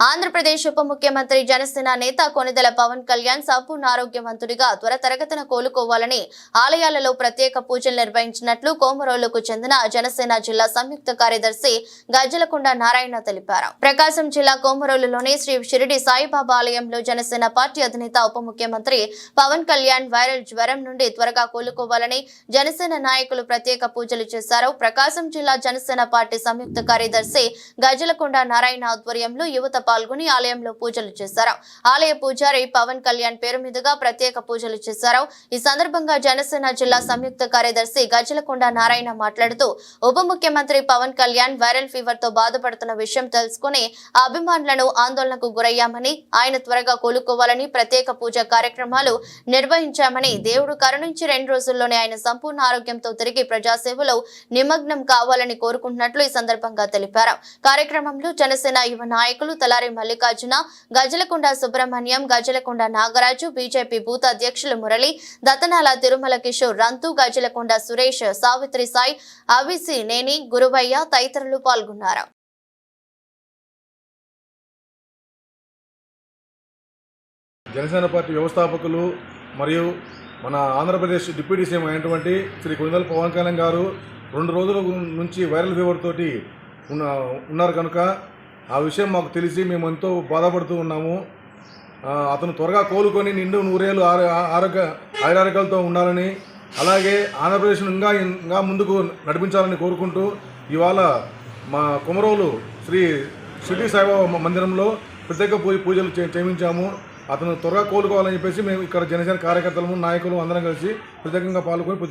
ఆంధ్రప్రదేశ్ ఉప ముఖ్యమంత్రి జనసేన నేత కొనిదెల పవన్ కళ్యాణ్ సంపూర్ణ ఆరోగ్యవంతుడిగా త్వర తరగతిన కోలుకోవాలని ఆలయాలలో ప్రత్యేక పూజలు నిర్వహించినట్లు కోమరోలుకు చెందిన జనసేన జిల్లా సంయుక్త కార్యదర్శి గజ్జలకొండ నారాయణ తెలిపారు. ప్రకాశం జిల్లా కోమరోలులోని శ్రీ షిరిడి సాయిబాబా ఆలయంలో జనసేన పార్టీ అధినేత ఉప ముఖ్యమంత్రి పవన్ కళ్యాణ్ వైరల్ జ్వరం నుండి త్వరగా కోలుకోవాలని జనసేన నాయకులు ప్రత్యేక పూజలు చేశారు. ప్రకాశం జిల్లా జనసేన పార్టీ సంయుక్త కార్యదర్శి గజ్జలకొండ నారాయణ ఆధ్వర్యంలో యువత పాల్గొని ఆలయంలో పూజలు చేశారు. ఆలయ పూజారి పవన్ కళ్యాణ్ పేరు మీదుగా ప్రత్యేక పూజలు చేశారు. ఈ సందర్భంగా జనసేన జిల్లా సంయుక్త కార్యదర్శి గజలకొండ నారాయణ మాట్లాడుతూ ఉప ముఖ్యమంత్రి పవన్ కళ్యాణ్ వైరల్ ఫీవర్తో బాధపడుతున్న విషయం తెలుసుకుని అభిమానులను ఆందోళనకు గురయ్యామని ఆయన త్వరగా కోలుకోవాలని ప్రత్యేక పూజ కార్యక్రమాలు నిర్వహించామని దేవుడు కరుణించి రెండు రోజుల్లోనే ఆయన సంపూర్ణ ఆరోగ్యంతో తిరిగి ప్రజాసేవలో నిమగ్నం కావాలని కోరుకుంటున్నట్లు ఈ సందర్భంగా తెలిపారు. కార్యక్రమంలో జనసేన యువ నాయకులు తలారి మల్లికార్జున గజలకొండ సుబ్రహ్మణ్యం గజలకొండ నాగరాజు బీజేపీ బూత్ అధ్యక్షులు మురళి దతనాల తిరుమల కిషోర్ రంతు గజలకొండ సురేష్ సావిత్రి సాయి అవిసి నేని గురువయ్య తదితరులు పాల్గొన్నారు. జనసేన పార్టీ వ్యవస్థాపకులు మరియు మన ఆంధ్రప్రదేశ్ డిప్యూటీ సీఎం అయినటువంటి శ్రీ కొందల పవన్ కళ్యాణ్ గారు రెండు రోజుల నుంచి వైరల్ ఫీవర్ తోటి ఉన్న ఉన్నారు కనుక ఆ విషయం మాకు తెలిసి మేము ఎంతో బాధపడుతూ ఉన్నాము. అతను త్వరగా కోలుకొని నిండు నూరేళ్ళు ఆరోగ్య ఆయురారోగ్యాలతో ఉండాలని అలాగే ఆంధ్రప్రదేశ్ను ఇంకా ఇంకా ముందుకు నడిపించాలని కోరుకుంటూ ఇవాళ మా కుమరోలు శ్రీ షిరిడి సాయిబాబా మందిరంలో ప్రత్యేక పూజ పూజలు చే- చేయించాము. అతను త్వరగా కోలుకోవాలని చెప్పేసి మేము ఇక్కడ జనసేన కార్యకర్తలము నాయకులు అందరం కలిసి ప్రత్యేకంగా పాల్గొని పూజ